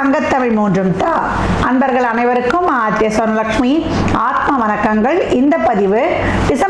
தங்கத்தமிழ் மூன்றும் தா. அன்பர்கள் அனைவருக்கும் ஆத்திய சொர்ணலட்சுமி ஆத்ம வணக்கங்கள். இந்த பதிவு டிசம்பர்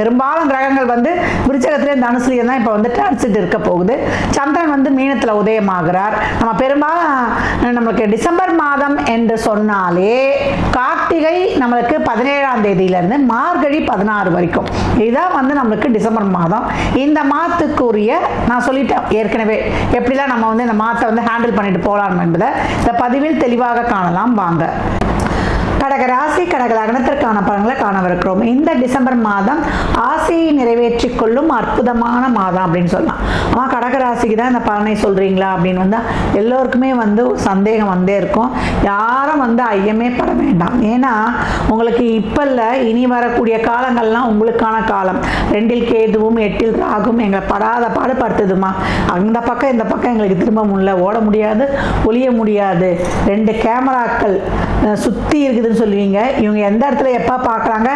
பெரும்பாலும் கிரகங்கள் வந்து விருச்சகத்திலே தனுசுலையும் தான் இப்போ வந்து டிரான்சிட் இருக்க போகுது. சந்திரன் வந்து மீனத்தில் உதயமாகிறார். நம்ம பெரும்பாலும் நம்மளுக்கு டிசம்பர் மாதம் என்று சொன்னாலே கார்த்திகை நம்மளுக்கு பதினேழாம் தேதியிலேருந்து மார்கழி பதினாறு வரைக்கும். இதுதான் வந்து நம்மளுக்கு டிசம்பர் மாதம். இந்த மாதத்துக்குரிய நான் சொல்லிட்டேன் ஏற்கனவே எப்படிலாம் நம்ம வந்து இந்த மாதத்தை வந்து ஹேண்டில் பண்ணிட்டு போகலாம் என்பதை இந்த பதிவில் தெளிவாக காணலாம். வாங்க. கடக ராசி கடக லக்னத்திற்கான பலன்களை காணவிருக்கிறோம். இந்த டிசம்பர் மாதம் ஆசையை நிறைவேற்றி கொள்ளும் அற்புதமான மாதம் அப்படின்னு சொல்லலாம். ஆனால் கடக ராசிக்கு தான் இந்த பலனை சொல்கிறீங்களா அப்படின்னு வந்தால் எல்லோருக்குமே வந்து சந்தேகம் வந்தே இருக்கும். யாரும் வந்து ஐயமே பட வேண்டாம். ஏன்னா உங்களுக்கு இப்போ இல்லை இனி வரக்கூடிய காலங்கள்லாம் உங்களுக்கான காலம். ரெண்டில் கேதுவும் எட்டில் ராகும் எங்களை படாத பாடு படுத்துதுமா அந்த பக்கம் இந்த பக்கம் எங்களுக்கு திரும்ப முடியல ஓட முடியாது ஒளிய முடியாது. ரெண்டு கேமராக்கள் சுற்றி இருக்குது இருக்குதுன்னு சொல்லுவீங்க. இவங்க எந்த இடத்துல எப்போ பார்க்குறாங்க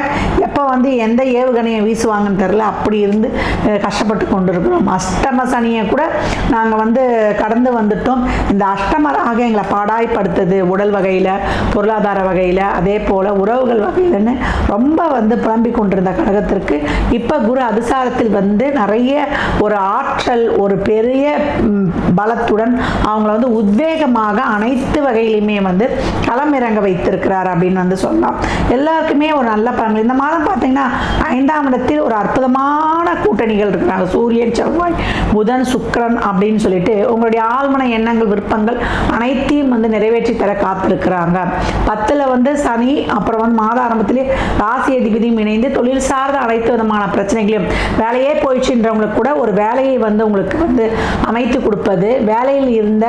எப்போ வந்து எந்த ஏவுகணையை வீசுவாங்கன்னு தெரில அப்படி இருந்து கஷ்டப்பட்டு கொண்டு இருக்கிறோம் அஷ்டம சனியை கூட நாங்கள் வந்து கடந்து வந்துட்டோம். இந்த அஷ்டம ராக எங்களை பாடாய்ப்படுத்துது உடல் வகையில் பொருளாதார வகையில். அதே போல் உறவுகள் வகையிலன்னு ரொம்ப வந்து புலம்பிக் கொண்டிருந்த கழகத்திற்கு இப்போ குரு அதிசாரத்தில் வந்து நிறைய ஒரு ஆற்றல் ஒரு பெரிய பலத்துடன் அவங்கள வந்து உத்வேகமாக அனைத்து வகையிலுமே வந்து களமிறங்க வைத்திருக்கிறார் அப்படின்னு வந்து சொல்லலாம். எல்லாருக்குமே ஒரு நல்ல பலன்கள். இந்த மாதம் பார்த்தீங்கன்னா ஐந்தாம் இடத்தில் ஒரு அற்புதமான கூட்டணிகள் இருக்கிறாங்க சூரியன் செவ்வாய் புதன் சுக்கிரன் அப்படின்னு சொல்லிட்டு உங்களுடைய ஆழ்மன எண்ணங்கள் விருப்பங்கள் அனைத்தையும் வந்து நிறைவேற்றி தர காத்திருக்கிறாங்க. பத்தில் வந்து சனி அப்புறம் வந்து மாத ஆரம்பத்திலே ராசி அதிபதியும் இணைந்து தொழில் சார்ந்த அனைத்து விதமான பிரச்சனைகளையும் வேலையே போயிடுச்சுன்றவங்களுக்கு கூட ஒரு வேலையை வந்து உங்களுக்கு வந்து அமைத்து கொடுப்பது வேலையில் இருந்த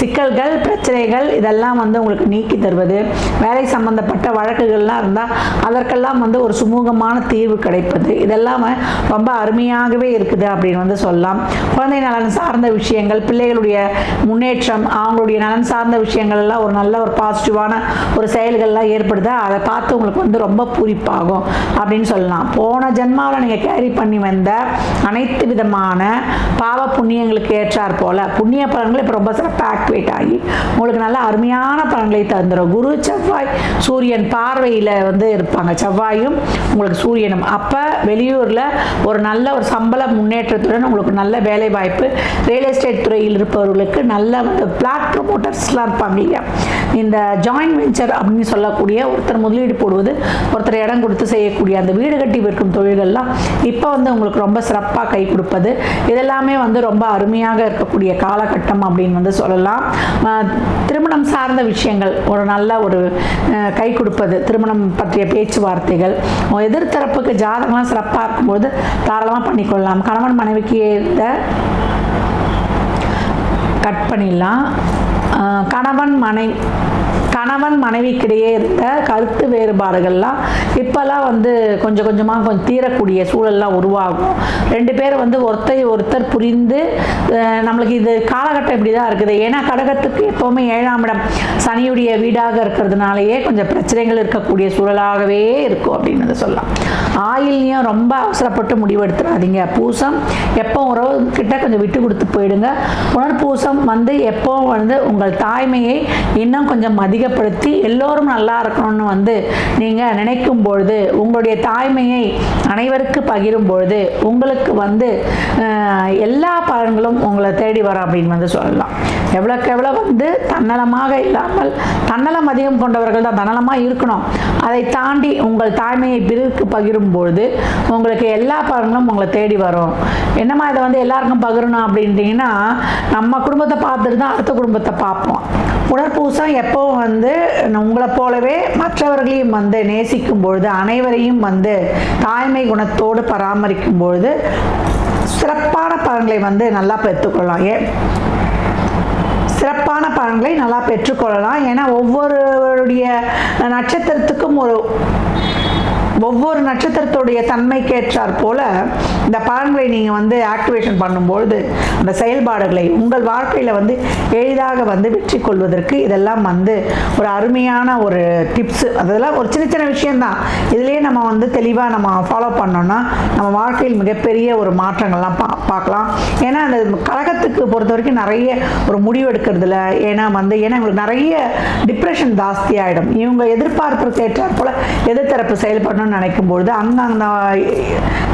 சிக்கல்கள் பிரச்சனைகள் இதெல்லாம் வந்து உங்களுக்கு நீக்கி தருவது வேலை சம்பந்த சம்பந்தப்பட்ட வழக்குகள்லாம் இருந்தால் அதற்கெல்லாம் வந்து ஒரு சுமூகமான தீர்வு கிடைப்பது. இதெல்லாம் ரொம்ப அருமையாகவே இருக்குது அப்படின்னு வந்து சொல்லலாம். குழந்தை நலன் சார்ந்த விஷயங்கள் பிள்ளைகளுடைய முன்னேற்றம் அவங்களுடைய நலன் சார்ந்த விஷயங்கள் எல்லாம் ஒரு நல்ல ஒரு பாசிட்டிவான ஒரு செயல்கள்லாம் ஏற்படுதா? அதை பார்த்து உங்களுக்கு வந்து ரொம்ப பூரிப்பாகும் அப்படின்னு சொல்லலாம். போன ஜென்மாவில் நீங்கள் கேரி பண்ணி வந்த அனைத்து விதமான பாவ புண்ணியங்களுக்கு ஏற்றார் போல புண்ணிய பலன்கள் இப்போ ரொம்ப சிறப்பாக ஆக்டிவேட் ஆகி உங்களுக்கு நல்ல அருமையான பலன்களை தந்துடும் குரு செவ்வாய் சூரியன் பார்வையில் வந்து இருப்பாங்க. செவ்வாயும் உங்களுக்கு சூரியனும். அப்போ வெளியூரில் ஒரு நல்ல ஒரு சம்பள முன்னேற்றத்துடன் உங்களுக்கு நல்ல வேலை வாய்ப்பு ரியல் எஸ்டேட் துறையில் இருப்பவர்களுக்கு நல்ல வந்து பிளாட் ப்ரொமோட்டர்ஸ்லாம் இருப்பாங்க இல்லையா? இந்த ஜாயின்ட் வெஞ்சர் அப்படின்னு சொல்லக்கூடிய ஒருத்தர் முதலீடு போடுவது ஒருத்தர் இடம் கொடுத்து செய்யக்கூடிய அந்த வீடு கட்டி விற்கும் தொழில்கள்லாம் இப்போ வந்து உங்களுக்கு ரொம்ப சிறப்பாக கை கொடுப்பது. இதெல்லாமே வந்து ரொம்ப அருமையாக இருக்கக்கூடிய காலகட்டம் அப்படின்னு வந்து சொல்லலாம். திருமணம் சார்ந்த விஷயங்கள் ஒரு நல்ல ஒரு கை கொடுப்பது திருமணம் பற்றிய பேச்சுவார்த்தைகள் எதிர்த்தரப்புக்கு ஜாதகம்லாம் சிறப்பாக இருக்கும்போது தாராளமாக பண்ணிக்கொள்ளலாம். கணவன் மனைவிக்கு ஏற்ற கட் பண்ணிடலாம். கணவன் மனை கணவன் மனைவிக்கிடையே இருந்த கருத்து வேறுபாடுகள்லாம் இப்போல்லாம் வந்து கொஞ்சம் கொஞ்சமாக கொஞ்சம் தீரக்கூடிய சூழல்லாம் உருவாகும். ரெண்டு பேர் வந்து ஒருத்தர் ஒருத்தர் புரிந்து நம்மளுக்கு இது காலகட்டம் இப்படி தான் இருக்குது. ஏன்னா கடகத்துக்கு எப்போவுமே ஏழாம் இடம் சனியுடைய வீடாக இருக்கிறதுனாலயே கொஞ்சம் பிரச்சனைகள் இருக்கக்கூடிய சூழலாகவே இருக்கும் அப்படின்னு சொல்லலாம். ஆயில்லையும் ரொம்ப அவசரப்பட்டு முடிவெடுத்துறாதீங்க. பூசம் எப்போ உறவு கிட்ட கொஞ்சம் விட்டு கொடுத்து போயிடுங்க. உணர்பூசம் வந்து எப்போ வந்து உங்கள் தாய்மையை இன்னும் கொஞ்சம் அதிகப்படுத்தி எல்லோரும் நல்லா இருக்கணும்னு வந்து நீங்கள் நினைக்கும் பொழுது உங்களுடைய தாய்மையை அனைவருக்கு பகிரும் பொழுது உங்களுக்கு வந்து எல்லா பலன்களும் உங்களை தேடி வரும் அப்படின்னு வந்து சொல்லலாம். எவ்வளோக்கு எவ்வளோ வந்து தன்னலமாக இல்லாமல் தன்னலம் அதிகம் கொண்டவர்கள் தான் தன்னலமாக இருக்கணும். அதை தாண்டி உங்கள் தாய்மையை பிறருக்கு பகிரும் பொழுது உங்களுக்கு எல்லா பலன்களும் உங்களை தேடி வரும். என்னம்மா இதை வந்து எல்லாருக்கும் பகிரணும் அப்படின்ட்டிங்கன்னா நம்ம குடும்பத்தை பார்த்துட்டு தான் அடுத்த குடும்பத்தை பார்ப்போம். உடற்பூசம் எப்போ வந்து உங்களை போலவே மற்றவர்களையும் வந்து நேசிக்கும் பொழுது அனைவரையும் வந்து தாய்மை குணத்தோடு பராமரிக்கும் பொழுது சிறப்பான பலன்களை வந்து நல்லா பெற்றுக்கொள்ளலாம். ஏ சிறப்பான பலன்களை நல்லா பெற்றுக்கொள்ளலாம். ஏன்னா ஒவ்வொருவருடைய நட்சத்திரத்துக்கும் ஒரு ஒவ்வொரு நட்சத்திரத்துடைய தன்மைக்கேற்றார் போல இந்த பலன்களை நீங்கள் வந்து ஆக்டிவேஷன் பண்ணும்பொழுது அந்த செயல்பாடுகளை உங்கள் வாழ்க்கையில் வந்து எளிதாக வந்து வெற்றி கொள்வதற்கு இதெல்லாம் வந்து ஒரு அருமையான ஒரு டிப்ஸ் அதெல்லாம் ஒரு சின்ன சின்ன விஷயந்தான் இதுலேயே நம்ம வந்து தெளிவாக நம்ம ஃபாலோ பண்ணோம்னா நம்ம வாழ்க்கையில் மிகப்பெரிய ஒரு மாற்றங்கள்லாம் பா பார்க்கலாம். ஏன்னா அந்த கழகத்துக்கு பொறுத்த வரைக்கும் நிறைய ஒரு முடிவு எடுக்கிறதுல ஏன்னா வந்து ஏன்னா இவங்களுக்கு நிறைய டிப்ரெஷன் ஜாஸ்தியாகிடும் இவங்க எதிர்பார்ப்பு ஏற்றாற் போல எதிர்த்தரப்பு செயல்படணும்னு நினைக்கும் பொழுது அங்கே அந்த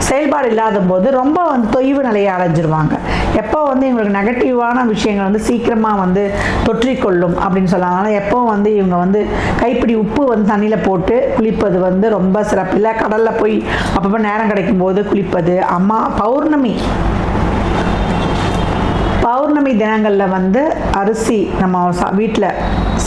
செயல்பாடு இல்லாத போது ரொம்ப வந்து தொய்வு நிலையை அடைஞ்சிருவாங்க. எப்போ வந்து இவங்களுக்கு நெகட்டிவான விஷயங்கள் வந்து சீக்கிரமாக வந்து தொற்றிக்கொள்ளும் அப்படின்னு சொல்லலாம் அதனால் எப்போ வந்து இவங்க வந்து கைப்பிடி உப்பு வந்து தண்ணியில் போட்டு குளிப்பது வந்து ரொம்ப சிறப்பு. இல்லை கடலில் போய் அப்பப்போ நேரம் கிடைக்கும் போது குளிப்பது அம்மா பௌர்ணமி பௌர்ணமி தினங்களில் வந்து அரிசி நம்ம சா வீட்டில்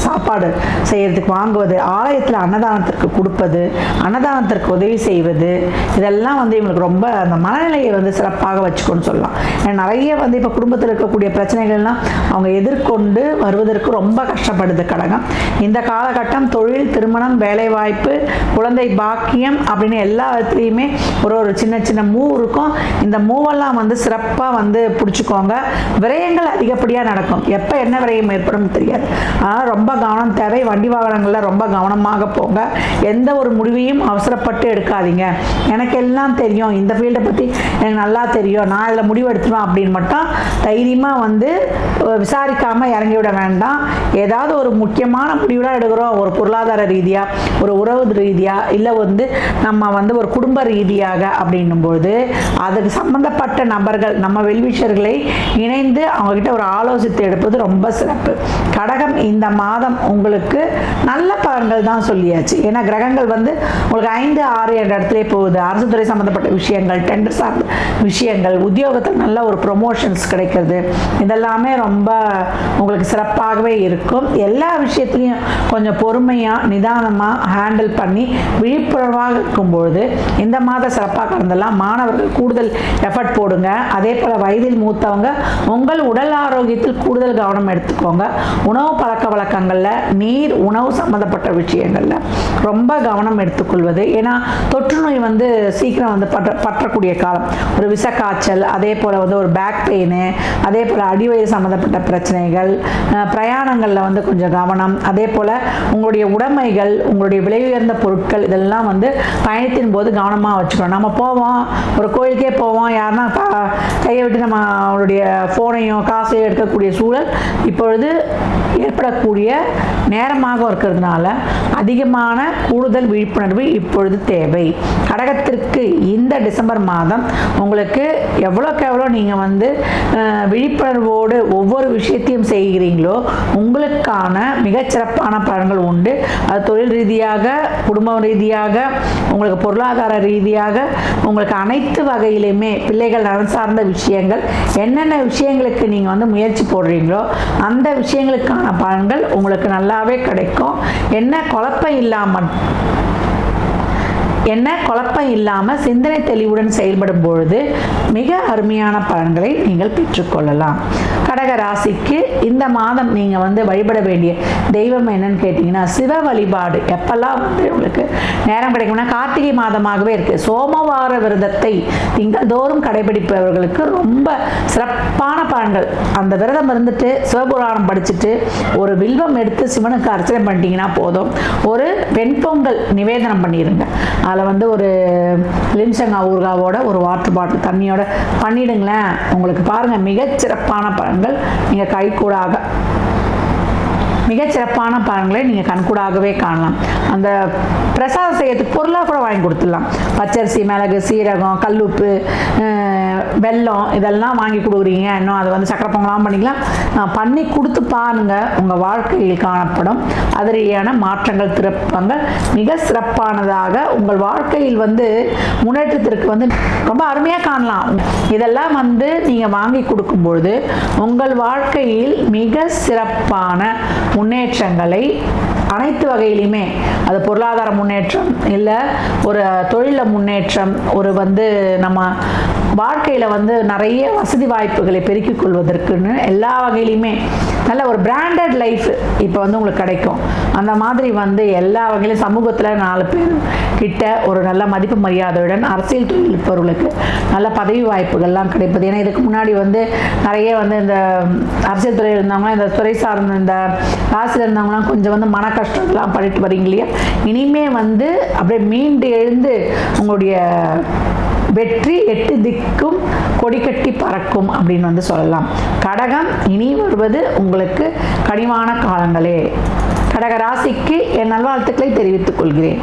சாப்பாடு செய்கிறதுக்கு வாங்குவது ஆலயத்தில் அன்னதானத்திற்கு கொடுப்பது அன்னதானத்திற்கு உதவி செய்வது இதெல்லாம் வந்து இவங்களுக்கு ரொம்ப அந்த மனநிலையை வந்து சிறப்பாக வச்சுக்கோன்னு சொல்லலாம். ஏன்னா நிறைய வந்து இப்போ குடும்பத்தில் இருக்கக்கூடிய பிரச்சனைகள்லாம் அவங்க எதிர்கொண்டு வருவதற்கு ரொம்ப கஷ்டப்படுது கடகம். இந்த காலகட்டம் தொழில் திருமணம் வேலைவாய்ப்பு குழந்தை பாக்கியம் அப்படின்னு எல்லா விதத்துலேயுமே ஒரு ஒரு சின்ன சின்ன மூவ் இருக்கும். இந்த மூவெல்லாம் வந்து சிறப்பாக வந்து பிடிச்சிக்கோங்க. விரயங்கள் அதிகப்படியாக நடக்கும். எப்போ என்ன விரயம் ஏற்படும் தெரியாது. ஆனால் ரொம்ப கவனம் தேவை. வண்டி வாகனங்களில் ரொம்ப கவனமாக போங்க. எந்த ஒரு முடிவையும் அவசரப்பட்டு எடுக்காதீங்க. எனக்கு எல்லாம் தெரியும். இந்த ஃபீல்டை பற்றி எனக்கு நல்லா தெரியும். நான் இதில் முடிவு எடுத்துருவேன் அப்படின்னு மட்டும் தைரியமாக வந்து விசாரிக்காமல் இறங்கி விட வேண்டாம். ஏதாவது ஒரு முக்கியமான முடிவுலாம் எடுக்கிறோம். ஒரு பொருளாதார ரீதியாக ஒரு உறவு ரீதியாக இல்லை வந்து நம்ம வந்து ஒரு குடும்ப ரீதியாக அப்படின்னும்போது அதுக்கு சம்மந்தப்பட்ட நபர்கள் நம்ம வெல்விஷர்களை இணைந்து அவங்ககிட்ட ஒரு ஆலோசித்து எடுப்பது ரொம்ப சிறப்பு. கடகம் இந்த மாதம் உங்களுக்கு நல்ல பலன்கள் தான் சொல்லியாச்சு. ஏன்னா கிரகங்கள் வந்து உங்களுக்கு ஐந்து ஆறு என்ற இடத்துல போகுது. அரசு துறை சம்மந்தப்பட்ட விஷயங்கள் டெண்டர் சார்ந்த விஷயங்கள் உத்தியோகத்தில் நல்ல ஒரு ப்ரொமோஷன்ஸ் கிடைக்கிறது. இதெல்லாமே ரொம்ப உங்களுக்கு சிறப்பாகவே இருக்கும். எல்லா விஷயத்துலையும் கொஞ்சம் பொறுமையாக நிதானமாக ஹேண்டில் பண்ணி விழிப்புணர்வாக இருக்கும்பொழுது இந்த மாத சிறப்பாக கடந்தெல்லாம் மாணவர்கள் கூடுதல் எஃபர்ட் போடுங்க. அதே போல் வயதில் மூத்தவங்க உங்கள் உடல் ஆரோக்கியத்தில் கூடுதல் கவனம் எடுத்துக்கோங்க. உணவு பழக்க வழக்கங்களில் நீர் உணவு சம்மந்தப்பட்ட விஷயங்களில் ரொம்ப கவனம் எடுத்துக்கொள்வது. ஏன்னா தொற்று நோய் வந்து சீக்கிரம் வந்து பற்ற பற்றக்கூடிய காலம். ஒரு விசக்காய்ச்சல் அதே போல் வந்து ஒரு பேக் பெயின் அதே போல் அடிவயிறு சம்மந்தப்பட்ட பிரச்சனைகள் பிரயாணங்களில் வந்து கொஞ்சம் கவனம். அதே போல் உங்களுடைய உடைமைகள் உங்களுடைய விலை உயர்ந்த பொருட்கள் இதெல்லாம் வந்து பயணத்தின் போது கவனமாக வச்சுக்கணும். நம்ம போவோம் ஒரு கோயிலுக்கே போவோம் யாருன்னா கையை விட்டு நம்ம அவருடைய ஃபோனை லோனையோ காசையோ எடுக்கக்கூடிய சூழல் இப்பொழுது ஏற்படக்கூடிய நேரமாக இருக்கிறதுனால அதிகமான கூடுதல் விழிப்புணர்வு இப்பொழுது தேவை. கடகத்திற்கு இந்த டிசம்பர் மாதம் உங்களுக்கு எவ்வளோக்கு எவ்வளோ நீங்கள் வந்து விழிப்புணர்வோடு ஒவ்வொரு விஷயத்தையும் செய்கிறீங்களோ உங்களுக்கான மிகச்சிறப்பான பலன்கள் உண்டு. அது தொழில் ரீதியாக குடும்ப ரீதியாக உங்களுக்கு பொருளாதார ரீதியாக உங்களுக்கு அனைத்து வகையிலுமே பிள்ளைகள் நலன் சார்ந்த விஷயங்கள் என்னென்ன விஷயங்களுக்கு நீங்கள் வந்து முயற்சி போடுறீங்களோ அந்த விஷயங்களுக்கான பலன்கள் உங்களுக்கு நல்லாவே கிடைக்கும். என்ன குழப்பம் இல்லாமல் என்ன குழப்பம் இல்லாமல் சிந்தனை தெளிவுடன் செயல்படும் பொழுது மிக அருமையான பலன்களை நீங்கள் பெற்றுக்கொள்ளலாம். கடக ராசிக்கு இந்த மாதம் நீங்கள் வந்து வழிபட வேண்டிய தெய்வம் என்னன்னு கேட்டிங்கன்னா சிவ வழிபாடு. எப்பெல்லாம் வந்து உங்களுக்கு நேரம் கிடைக்கும்னா கார்த்திகை மாதமாகவே இருக்குது சோமவார விரதத்தை திங்கள்தோறும் கடைபிடிப்பவர்களுக்கு ரொம்ப சிறப்பான பலன்கள். அந்த விரதம் இருந்துட்டு சிவபுராணம் படிச்சுட்டு ஒரு வில்வம் எடுத்து சிவனுக்கு அர்ச்சனை பண்ணிட்டீங்கன்னா போதும். ஒரு வெண்பொங்கல் நிவேதனம் பண்ணிடுங்க. அதில் வந்து ஒரு லிம்சங்கா ஊர்காவோட ஒரு வாட்டர் பாட்டில் தண்ணியோட பண்ணிடுங்களேன். உங்களுக்கு பாருங்கள் மிகச்சிறப்பான பலன்கள் நீங்கள் கைகூடாக மிகச்சிறப்பான பலன்களை நீங்கள் கண்கூடாகவே காணலாம். அந்த பிரசாதம் செய்யறதுக்கு பொருளாக கூட வாங்கி கொடுத்துடலாம். பச்சரிசி மிளகு சீரகம் கல்லுப்பு வெல்லம் இதெல்லாம் வாங்கி கொடுக்குறீங்க. இன்னும் அதை வந்து சக்கரை பொங்கலாம் பண்ணிக்கலாம் பண்ணி கொடுத்து பாருங்க. உங்கள் வாழ்க்கையில் காணப்படும் அதிரியான மாற்றங்கள் திருப்பங்கள் மிக சிறப்பானதாக உங்கள் வாழ்க்கையில் வந்து முன்னேற்றத்திற்கு வந்து ரொம்ப அருமையாக காணலாம். இதெல்லாம் வந்து நீங்கள் வாங்கி கொடுக்கும்பொழுது உங்கள் வாழ்க்கையில் மிக சிறப்பான முன்னேற்றங்களை அனைத்து வகையிலையுமே அது பொருளாதார முன்னேற்றம் இல்லை ஒரு தொழிலில் முன்னேற்றம் ஒரு வந்து நம்ம வாழ்க்கையில் வந்து நிறைய வசதி வாய்ப்புகளை பெருக்கிக் கொள்வதற்குன்னு எல்லா வகையிலையுமே நல்ல ஒரு பிராண்டட் லைஃப் இப்போ வந்து உங்களுக்கு கிடைக்கும். அந்த மாதிரி வந்து எல்லா வகையிலும் சமூகத்தில் நாலு பேர் கிட்ட ஒரு நல்ல மதிப்பு மரியாதையுடன் அரசியல் தொழில் இருப்பவர்களுக்கு நல்ல பதவி வாய்ப்புகள்லாம் கிடைப்பது. ஏன்னா இதுக்கு முன்னாடி வந்து நிறைய வந்து இந்த அரசியல் துறையில் இருந்தவங்க இந்த துறை சார்ந்த இந்த ராசியில் இருந்தவங்களாம் கொஞ்சம் வந்து மன கஷ்டம்லாம் பண்ணிட்டு வரீங்க இல்லையா? இனிமே வந்து அப்படியே மீண்டு எழுந்து உங்களுடைய வெற்றி எட்டு திக்கும் கொடி கட்டி பறக்கும் அப்படின்னு வந்து சொல்லலாம். கடகம் இனி வருவது உங்களுக்கு கனிவான காலங்களே. கடக ராசிக்கு என் நல்வாழ்த்துக்களை தெரிவித்துக் கொள்கிறேன்.